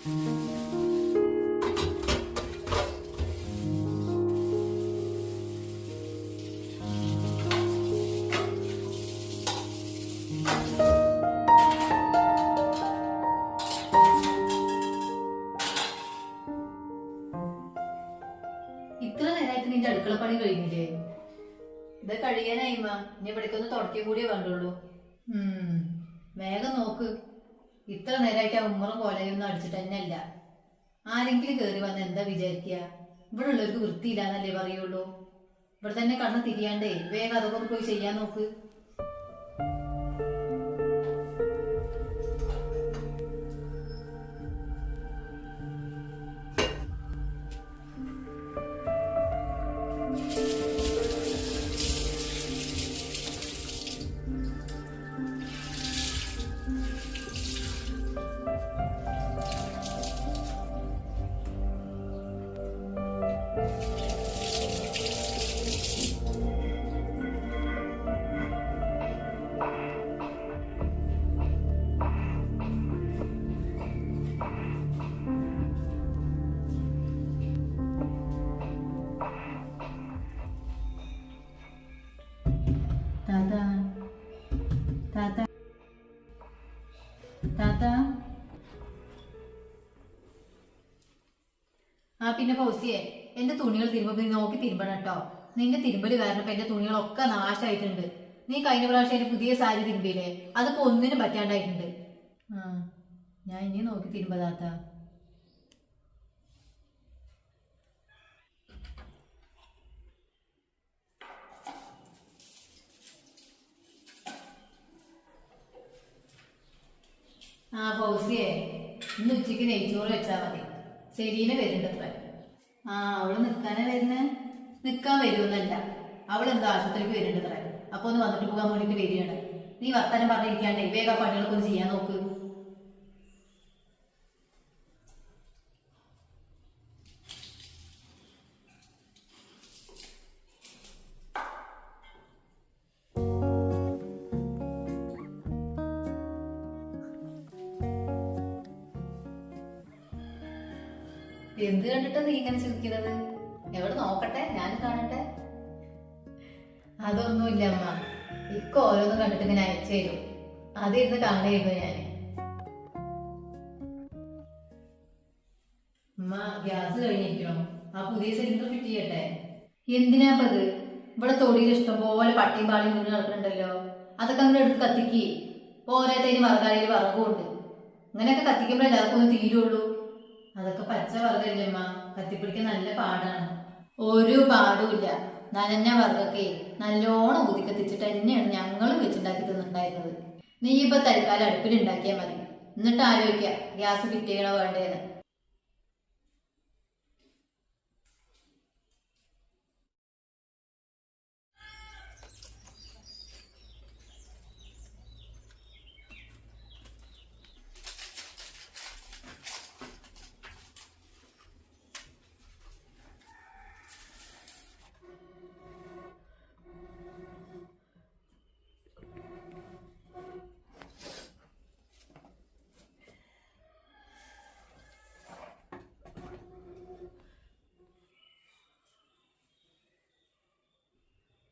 ഇത്ര നേരമായിട്ട് നിന്റെ അടുക്കള പണി കഴിഞ്ഞില്ലേ? ഇത് കഴിയാനായിമ്മ ഇനി ഇവിടേക്കൊന്ന് തുടക്കം കൂടിയേ വേണ്ടുള്ളൂ. വേഗം നോക്ക്. ഇത്ര നേരമായിട്ട് ആ ഉമ്മറും കോലയൊന്നും അടിച്ചിട്ട് തന്നെ അല്ല ആരെങ്കിലും കയറി വന്ന് എന്താ വിചാരിക്കുക? ഇവിടെ ഉള്ളവർക്ക് വൃത്തിയില്ലാന്നല്ലേ പറയുള്ളൂ. ഇവിടെ തന്നെ കണ്ണ് തിരിയാണ്ടേ. വേഗം അതൊക്കെ പോയി ചെയ്യാൻ നോക്ക്. ആ പിന്നെ ഫൗസിയെ എന്റെ തുണികൾ തിരുമ്പോ നോക്കി തിരുമ്പണം കേട്ടോ. നിന്റെ തിരുമ്പൽ കാരണം എന്റെ തുണികളൊക്കെ നാശമായിട്ടുണ്ട് നീ കഴിഞ്ഞ പ്രാവശ്യം എന്റെ പുതിയ സാരി തിരുമ്പിയില്ലേ? അതിപ്പോ ഒന്നിനും പറ്റാണ്ടായിട്ടുണ്ട്. ആ ഞാൻ ഇനി നോക്കി തിരുമ്പതാത്ത. ആ ഫൗസിയെ ഇന്ന് ഉച്ചയ്ക്ക് നെയ്ച്ചോറ് വെച്ചാൽ മതി. ശരീനെ വരുന്നുണ്ടത്ര. ആ അവൾ നിൽക്കാനാ വരുന്നേ? നിൽക്കാൻ വരുമെന്നല്ല അവൾ എന്താ ആശുപത്രിക്ക് വരുന്നുണ്ടത്ര. അപ്പൊ ഒന്ന് വന്നിട്ട് പോകാൻ വേണ്ടിട്ട് വരികയാണ്. നീ വർത്താനം പറഞ്ഞിരിക്കാണ്ടേ വേഗം പണികളൊക്കെ ഒന്ന് ചെയ്യാൻ നോക്ക്. എന്ത് കണ്ടിട്ട് നീ ഇങ്ങനെ ചിരിക്കുന്നത്? എവിടെ നോക്കട്ടെ? ഞാൻ കാണട്ടെ. അതൊന്നുമില്ല അമ്മ. ഇക്ക ഓരോന്നും കണ്ടിട്ട് ഇങ്ങനെ അയച്ചു തരും. അതിരുന്ന് കാണുകയായിരുന്നു ഞാൻ അമ്മ ഗ്യാസ് കഴിഞ്ഞിരിക്കണം? ആ പുതിയ സിലിണ്ടർ ഫിറ്റ് ചെയ്യട്ടെ. എന്തിനാ അത് ഇവിടെ തൊടിയിൽ ഇഷ്ടംപോലെ പട്ടിയും പാളിയും വീണ് കിടക്കുന്നുണ്ടല്ലോ. അതൊക്കെ അങ്ങനെ എടുത്ത് കത്തിക്ക്. പോരാത്തതിന് വറകാളിയിൽ വറകുണ്ട് ഇങ്ങനെയൊക്കെ കത്തിക്കുമ്പോൾ എല്ലാവർക്കും ഒന്ന് തീരുള്ളൂ. അതൊക്കെ പച്ച വർഗല്ലേ അമ്മ കത്തിപ്പിടിക്കാൻ നല്ല പാടാണ്. ഒരു പാടുമില്ല. നനഞ്ഞ വർഗൊക്കെ നല്ലോണം ഊതി കത്തിച്ചിട്ട് തന്നെയാണ് ഞങ്ങളും വെച്ചുണ്ടാക്കി തിന്നുണ്ടായിരുന്നത് നീ ഇപ്പൊ തൽക്കാലം അടുപ്പിൽ ഉണ്ടാക്കിയാൽ മതി. എന്നിട്ട് ആലോചിക്കുക ഗ്യാസ് ഫിറ്റ് ചെയ്യണോ വേണ്ടേന്ന്.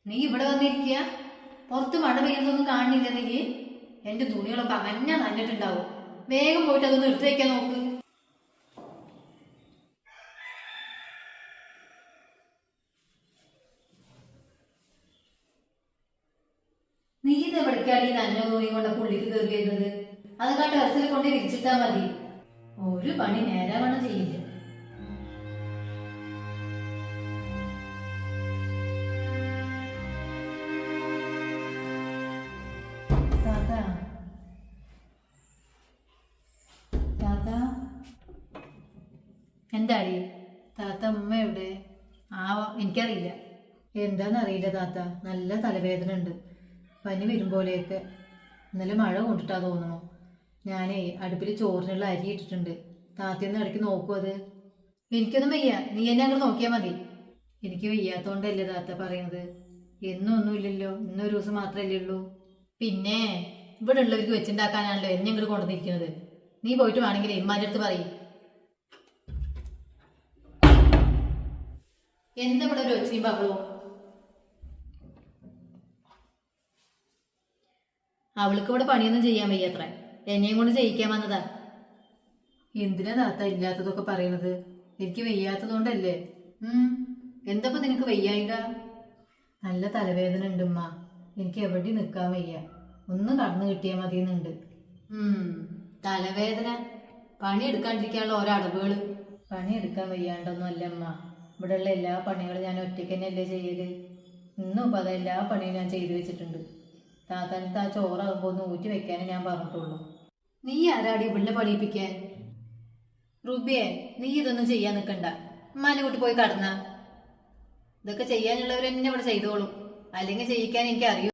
നീ ഇവിടെ വന്നിരിക്കുക. പുറത്ത് മഴ പെയ്യുന്നൊന്നും കാണുന്നില്ല നീ. എന്റെ തുണികളൊക്കെ പറഞ്ഞ നന്നിട്ടുണ്ടാവും വേഗം പോയിട്ട് അതൊന്ന് എടുത്തു വെക്കാൻ നോക്ക്. നീ ഇത് എവിടേക്കാണ് ഈ നനഞ്ഞ തുണി കൊണ്ട് പുള്ളിക്ക് കയറി വരുന്നത്? അതൊക്കെ ടെറസിൽ കൊണ്ട് വിരിച്ചിട്ടാ മതി. ഒരു പണി നേരാവണ്ണം ചെയ്യില്ല. എന്താടി? താത്ത അമ്മ എവിടെ? ആ എനിക്കറിയില്ല. എന്താന്നറിയില്ല താത്ത. നല്ല തലവേദന ഉണ്ട്. പനി വരും പോലെയൊക്കെ. ഇന്നലെ മഴ കൊണ്ടിട്ടാ തോന്നുന്നു. ഞാനേ അടുപ്പിൽ ചോറിനുള്ള അരി ഇട്ടിട്ടുണ്ട്. താത്തയൊന്ന് ഇടയ്ക്ക് നോക്കൂ അത്. എനിക്കൊന്നും വയ്യ. നീ എന്നെ അങ്ങോട്ട് നോക്കിയാൽ മതി. എനിക്ക് വയ്യാത്തോണ്ടല്ലേ താത്ത പറയുന്നത് എന്നും ഒന്നുമില്ലല്ലോ ഇന്നൊരു ദിവസം മാത്രമല്ലേ ഉള്ളൂ. പിന്നെ ഇവിടെ ഉള്ളവർക്ക് വെച്ചുണ്ടാക്കാനാണല്ലോ എന്നെ ഇങ്ങോട്ട് കൊണ്ടുവന്നിരിക്കുന്നത്. നീ പോയിട്ട് വേണമെങ്കിൽ ഇമ്മാന്റെ അടുത്ത് പറയും. എന്താ ഇവിടെ ഒരു ഒച്ചയും ബഹളവും? അവൾക്ക് ഇവിടെ പണിയൊന്നും ചെയ്യാൻ വയ്യത്ര. എന്നെയും കൊണ്ട് ചെയ്യിക്കാൻ വന്നതാ. എന്തിനാ താത്ത ഇല്ലാത്തതൊക്കെ പറയണത്? എനിക്ക് വയ്യാത്തതുകൊണ്ടല്ലേ? ഉം. എന്തപ്പോ നിനക്ക് വയ്യായിക? നല്ല തലവേദന ഉണ്ട് ഉമ്മ. എനിക്ക് എവിടെ നിൽക്കാൻ വയ്യ. ഒന്ന് കടന്നു കിട്ടിയാൽ മതിയെന്നുണ്ട്. ഉം. തലവേദന. പണി എടുക്കാണ്ടിരിക്കാനുള്ള ഓരോ അടവുകൾ പണി എടുക്കാൻ വയ്യാണ്ടൊന്നും അല്ല അമ്മ ഇവിടെയുള്ള എല്ലാ പണികളും ഞാൻ ഒറ്റയ്ക്ക് തന്നെയല്ലേ ചെയ്യൽ? ഇന്നും ഇപ്പം അത് എല്ലാ പണിയും ഞാൻ ചെയ്തു വെച്ചിട്ടുണ്ട്. താത്താനത്ത് ആ ചോറാകുമ്പോൾ ഒന്ന് ഊറ്റി വെക്കാനേ ഞാൻ പറഞ്ഞിട്ടുള്ളൂ. നീ ആരാടി ഇവിടെ പണിയിപ്പിക്കാൻ റുബിയെ നീ ഇതൊന്നും ചെയ്യാൻ നിൽക്കണ്ട ഉമ്മാനെ കൂട്ടി പോയി കടന്ന. ഇതൊക്കെ ചെയ്യാനുള്ളവർ തന്നെ ഇവിടെ ചെയ്തോളൂ. അല്ലെങ്കിൽ ചെയ്യിക്കാൻ എനിക്ക് അറിയൂ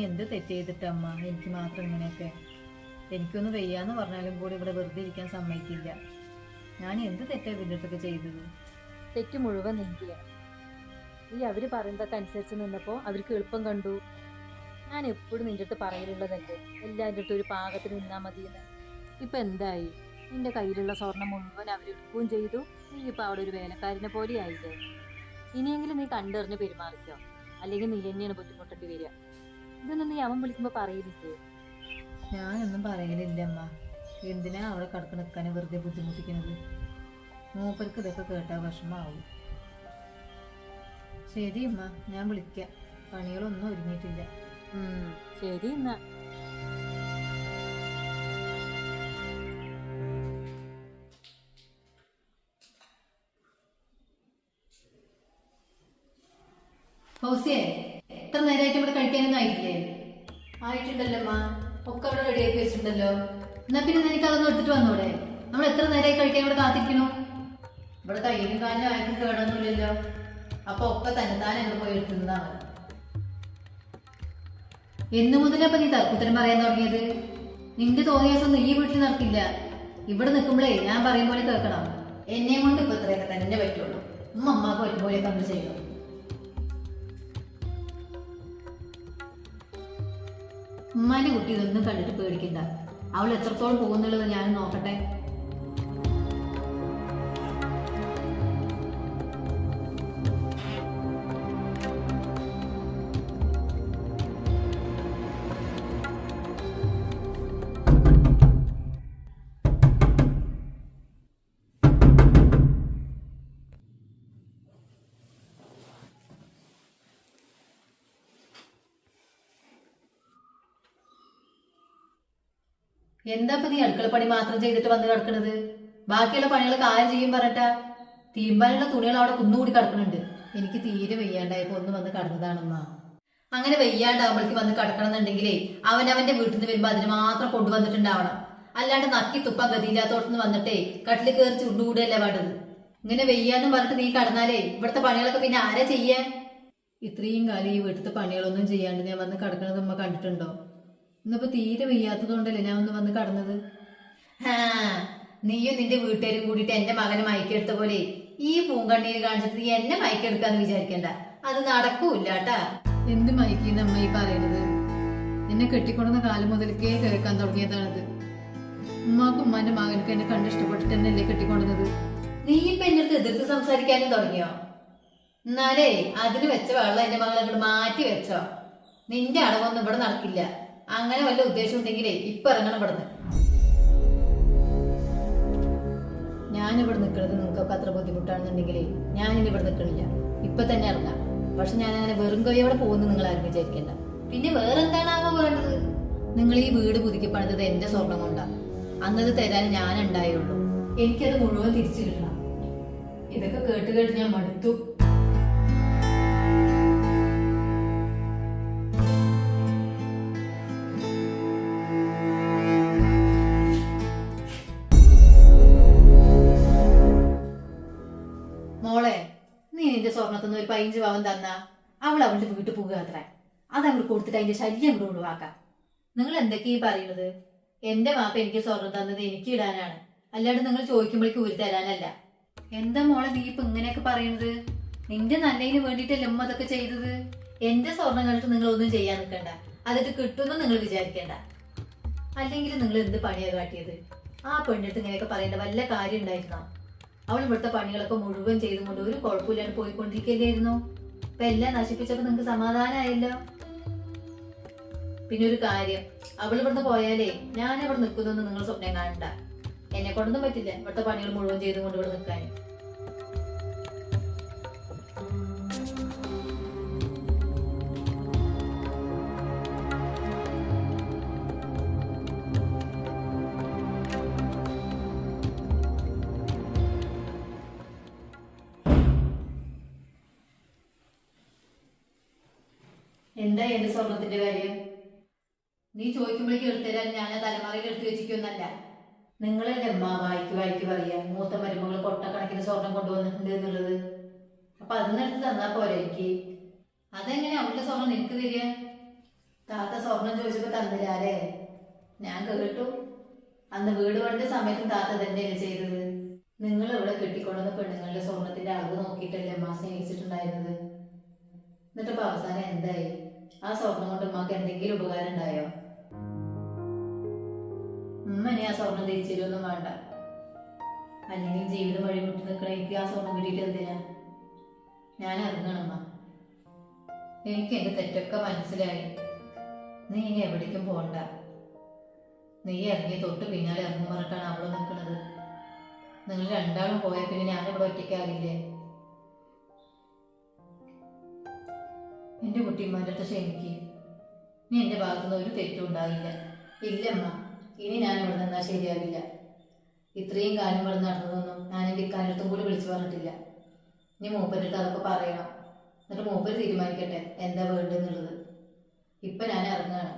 എന്ത് തെറ്റ് ചെയ്തിട്ടമ്മ എനിക്ക് മാത്രം ഇങ്ങനെയൊക്കെ. എനിക്കൊന്ന് വയ്യാന്ന് പറഞ്ഞാലും കൂടി ഇവിടെ വെറുതെ ഇരിക്കാൻ സമ്മതിക്കില്ല. ഞാൻ എന്ത് തെറ്റാ ഇതിന്റെ ചെയ്തത്? തെറ്റ് മുഴുവൻ നിന്റെ നീ അവർ പറയുന്നതൊക്കെ അനുസരിച്ച് നിന്നപ്പോൾ അവർക്ക് എളുപ്പം കണ്ടു. ഞാൻ എപ്പോഴും നിന്റെ അടുത്ത് പറയലുള്ളതല്ലേ? എല്ലാവരുടെ അടുത്ത് ഒരു പാകത്തിന് നിന്നാ മതിയെന്ന്. ഇപ്പൊ എന്തായി? നിന്റെ കയ്യിലുള്ള സ്വർണം മുഴുവൻ അവരെടുക്കുകയും ചെയ്തു. നീ ഇപ്പൊ അവിടെ ഒരു വേലക്കാരനെ പോലെ ആയില്ലേ? ഇനിയെങ്കിലും നീ കണ്ടറിഞ്ഞ് പെരുമാറിക്കോ. അല്ലെങ്കിൽ നീ തന്നെയാണ് ബുദ്ധിമുട്ടേണ്ടി വരിക. ഇതൊന്നും നീ അവൻ വിളിക്കുമ്പോ പറയില്ലേ ഞാനൊന്നും പറയലില്ല അമ്മ. എന്തിനാ അവളെ കടക്ക് നിൽക്കാൻ വെറുതെ ബുദ്ധിമുട്ടിക്കുന്നത് മൂപ്പർക്ക് ഇതൊക്കെ കേട്ടാ വിഷമാവും. ശരി അമ്മ ഞാൻ വിളിക്കാം. പണികളൊന്നും ഒരുങ്ങിയിട്ടില്ല. ശരി എന്നാ. ഹൗസിയെ? എത്ര നേരമായിട്ട് ഇവിടെ കഴിക്കാനൊന്നും ആയിട്ടില്ലേ? ആയിട്ടുണ്ടല്ലോ അമ്മ ഒക്കെ അവിടെ റെഡിയാക്കി വെച്ചിട്ടുണ്ടല്ലോ. എന്നാ പിന്നെ നിനക്ക് അതൊന്നും എടുത്തിട്ട് വന്നൂടെ? നമ്മൾ എത്ര നേരമായി കഴിക്കാൻ ഇവിടെ കാത്തിരിക്കണു ഇവിടെ കയ്യിലും കാലിലും ആയിട്ട് കേടൊന്നുമില്ലല്ലോ. അപ്പൊ ഒക്കെ തന്നെ താൻ എവിടെ പോയി എടുക്കുന്നതാണ് എന്നു മുതലപ്പൊ നീ തർക്കുത്തരം പറയാൻ തുടങ്ങിയത്? നിന്റെ തോന്നിയ ദിവസം നീ വീട്ടിൽ നടക്കില്ല. ഇവിടെ നിൽക്കുമ്പോഴേ ഞാൻ പറയും പോലെ കേൾക്കണം. എന്നെ കൊണ്ട് ഇപ്പൊ ഇത്രയൊക്കെ തന്നെ പറ്റുള്ളൂ. ഉമ്മ അമ്മയ്ക്ക് പറ്റും പോലെയൊക്കെ നമ്മൾ ചെയ്യണം. ഉമ്മാന്റെ കുട്ടി ഇതൊന്നും കണ്ടിട്ട് പേടിക്കണ്ട. അവൾ എത്രത്തോളം പോകുന്നുള്ളത് ഞാൻ നോക്കട്ടെ. എന്താ ഇപ്പൊ നീ അടുക്കള പണി മാത്രം ചെയ്തിട്ട് വന്ന് കിടക്കണത്? ബാക്കിയുള്ള പണികളൊക്കെ ആര് ചെയ്യും പറഞ്ഞിട്ടാ? തീമ്പാനുള്ള തുണികൾ അവിടെ കുന്നുകൂടി കിടക്കണുണ്ട്. എനിക്ക് തീരെ വയ്യാണ്ടായപ്പോ ഒന്ന് വന്ന് കടന്നതാണമ്മ. അങ്ങനെ വയ്യാണ്ടാവുമ്പോഴേക്ക് വന്ന് കിടക്കണമെന്നുണ്ടെങ്കിലേ അവൻ അവന്റെ വീട്ടിൽ നിന്ന് വരുമ്പോ അതിന് മാത്രം കൊണ്ടുവന്നിട്ടുണ്ടാവണം. അല്ലാണ്ട് നക്കി തുപ്പാൻ ഗതിയില്ലാത്തോടത്തുനിന്ന് വന്നിട്ടേ കട്ടിൽ കയറി ചുണ്ടുകൂടിയല്ലേ വേണ്ടത്. ഇങ്ങനെ വെയ്യാന്നും പറഞ്ഞിട്ട് നീ കടന്നാലേ ഇവിടുത്തെ പണികളൊക്കെ പിന്നെ ആരാ ചെയ്യാൻ? ഇത്രയും കാലം ഈ വീട്ടിലത്തെ പണികളൊന്നും ചെയ്യാണ്ട് ഞാൻ വന്ന് കിടക്കണത് നമ്മ കണ്ടിട്ടുണ്ടോ? ഇന്നിപ്പോ തീരെ വയ്യാത്തതുകൊണ്ടല്ലേ ഞാൻ ഒന്ന് വന്ന് കടന്നത്? നീയും നിന്റെ വീട്ടുകാരും കൂടിയിട്ട് എന്റെ മകനെ മയക്കെടുത്ത പോലെ ഈ പൂങ്കണ്ണീര് കാണിച്ചിട്ട് നീ എന്നെ മയക്കെടുക്കാന്ന് വിചാരിക്കണ്ട. അത് നടക്കൂല ട്ടാ എന്ത് മയക്കീന്ന് അമ്മ ഈ പറയണത്? എന്നെ കെട്ടിക്കൊണ്ടുന്ന കാലം മുതൽക്കേ കേൾക്കാൻ തുടങ്ങിയതാണത്. ഉമ്മാക്കും ഉമ്മാന്റെ മകനക്ക് എന്നെ കണ്ട് ഇഷ്ടപ്പെട്ടിട്ട് തന്നെയല്ലേ കെട്ടിക്കൊണ്ടുന്നത് നീ ഇപ്പൊ എന്റെ അടുത്ത് എതിർത്ത് സംസാരിക്കാനും തുടങ്ങിയോ? എന്നാലേ അതിന് വെച്ച വെള്ളം എന്റെ മകളെ അങ്ങോട്ട് മാറ്റി വെച്ചോ. നിന്റെ അടവൊന്നും ഇവിടെ നടക്കില്ല. അങ്ങനെ വല്ല ഉദ്ദേശം ഉണ്ടെങ്കിലേ ഇപ്പൊ ഇറങ്ങണം ഇവിടുന്ന്. ഞാനിവിടെ നിൽക്കുന്നത് നിങ്ങൾക്കൊക്കെ അത്ര ബുദ്ധിമുട്ടാണെന്നുണ്ടെങ്കിലേ ഞാനിനി ഇവിടെ നിൽക്കണില്ല ഇപ്പൊ തന്നെ ഇറങ്ങാം. പക്ഷെ ഞാൻ അങ്ങനെ വെറും കൈയോടെ പോകുന്നു നിങ്ങൾ ആരും വിചാരിക്കണ്ട. പിന്നെ വേറെ എന്താണാവോ വേണ്ടത്? നിങ്ങൾ ഈ വീട് പുതുക്കി പണിതത് എന്റെ സ്വർണം കൊണ്ടാ. അന്നത് തരാൻ ഞാൻ ഉണ്ടായുള്ളൂ എനിക്കത് മുഴുവൻ തിരിച്ചു കിട്ടണം ഇതൊക്കെ കേട്ട് കേട്ട് ഞാൻ മടുത്തു. ഒരു പതിനഞ്ച് പവൻ തന്ന അവൾ അവളുടെ വീട്ടിൽ പോകുക അത്ര. അത് അങ്ങോട്ട് കൊടുത്തിട്ട് അതിന്റെ ശല്യം കൂടെ ഒഴിവാക്കാം. നിങ്ങൾ എന്തൊക്കെയാ പറയുന്നത്? എന്റെ മാപ്പ എനിക്ക് സ്വർണം തന്നത് എനിക്ക് ഇടാനാണ്. അല്ലാണ്ട് നിങ്ങൾ ചോദിക്കുമ്പോഴേക്ക് ഊരി തരാനല്ല. എന്താ മോളെ നീ ഇപ്പൊ ഇങ്ങനെയൊക്കെ പറയുന്നത്? നിന്റെ നല്ലതിന് വേണ്ടിയിട്ടല്ലേ ഉമ്മ അതൊക്കെ ചെയ്തത്? എന്റെ സ്വർണം കണ്ടിട്ട് നിങ്ങൾ ഒന്നും ചെയ്യാൻ നിൽക്കണ്ട. അതിട്ട് കിട്ടുമെന്ന് നിങ്ങൾ വിചാരിക്കേണ്ട. അല്ലെങ്കിൽ നിങ്ങൾ എന്ത് പണിയാ കാട്ടിയത്? ആ പെണ്ണിട്ട് ഇങ്ങനെയൊക്കെ പറയേണ്ട വല്ല കാര്യം ഉണ്ടായിരുന്നോ? അവൾ ഇവിടുത്തെ പണികളൊക്കെ മുഴുവൻ ചെയ്തുകൊണ്ട് ഒരു കുഴപ്പമില്ലാണ്ട് പോയിക്കൊണ്ടിരിക്കുകയായിരുന്നു. ഇപ്പൊ എല്ലാം നശിപ്പിച്ചപ്പോ നിങ്ങക്ക് സമാധാനമായല്ലോ? പിന്നെ ഒരു കാര്യം അവൾ ഇവിടുന്ന് പോയാലേ ഞാൻ ഇവിടെ നിൽക്കുന്നു നിങ്ങൾ സ്വപ്നം കാണണ്ട. എന്നെ കൊണ്ടൊന്നും പറ്റില്ല ഇവിടുത്തെ പണികൾ മുഴുവൻ ചെയ്തുകൊണ്ട് ഇവിടെ നിൽക്കാൻ. എന്താ എന്റെ സ്വർണത്തിന്റെ കാര്യം? നീ ചോദിക്കുമ്പോഴേക്ക് എടുത്തരാൻ ഞാൻ തലമുറയിൽ എടുത്തു വെച്ചിരിക്കുന്നല്ല നിങ്ങളല്ലേ അമ്മ വായിക്ക് വായിക്ക് പറയാ മൂത്ത മരുമകൾ കൊട്ടക്കണക്കിന് സ്വർണം കൊണ്ടുവന്നിട്ടുണ്ട് എന്നുള്ളത്. അപ്പൊ അതിന്ന് എടുത്ത് തന്നാ പോരെ എനിക്ക്? അതെങ്ങനെ അവളുടെ സ്വർണം നിനക്ക് തരിക? താത്ത സ്വർണം ചോദിച്ചപ്പോ തന്നില്ലാലേ ഞാൻ കേട്ടു. അന്ന് വീട് പണിന്റെ സമയത്ത് താത്ത തന്നെയല്ലേ ചെയ്തത്. നിങ്ങൾ ഇവിടെ കെട്ടിക്കൊണ്ടുവന്ന പെണ്ണുങ്ങളുടെ സ്വർണത്തിന്റെ അളവ് നോക്കിയിട്ടല്ലേ അമ്മ സ്നേഹിച്ചിട്ടുണ്ടായിരുന്നത്? എന്നിട്ടിപ്പോ അവസാനം എന്തായി? ആ സ്വർണം കൊണ്ട് ഉമ്മക്ക് എന്തെങ്കിലും ഉപകാരം ഉണ്ടായോ? ഉമ്മ ഇനി ആ സ്വർണം തിരിച്ചു തരുമൊന്നും വേണ്ട. അല്ലെങ്കിൽ ജീവിതം വഴി മുട്ടി നിൽക്കണ എനിക്ക് ആ സ്വർണം കിട്ടിയിട്ട് എന്തിനാ? ഞാൻ ഇറങ്ങണം അമ്മ എനിക്ക് എന്റെ തെറ്റൊക്കെ മനസ്സിലായി. നീ ഇനി എവിടേക്കും പോണ്ട. നീ ഇറങ്ങി തൊട്ട് പിന്നാലെ ഇറങ്ങും പറഞ്ഞിട്ടാണ് അവൾ നിൽക്കുന്നത് നിങ്ങൾ രണ്ടാളും പോയ പിന്നെ ഞാനിവിടെ ഒറ്റയ്ക്കാകില്ലേ എന്റെ കുട്ടിമാരുടെ അടുത്ത് ക്ഷമിക്കുക നീ എന്റെ ഭാഗത്തുനിന്ന് ഒരു തെറ്റും ഉണ്ടാകില്ല ഇല്ലമ്മ ഇനി ഞാൻ ഇവിടെ നിന്നാൽ ശരിയാവില്ല. ഇത്രയും കാലം ഇവിടെ നടന്നതൊന്നും ഞാൻ എന്റെ ഇക്കാലത്തും കൂടി വിളിച്ചു പറഞ്ഞിട്ടില്ല. നീ മൂപ്പന്റെ അടുത്ത് അതൊക്കെ പറയണം. എന്നിട്ട് മൂപ്പര് തീരുമാനിക്കട്ടെ എന്താ വേണ്ടെന്നുള്ളത് ഇപ്പൊ ഞാൻ ഇറങ്ങുകയാണ്.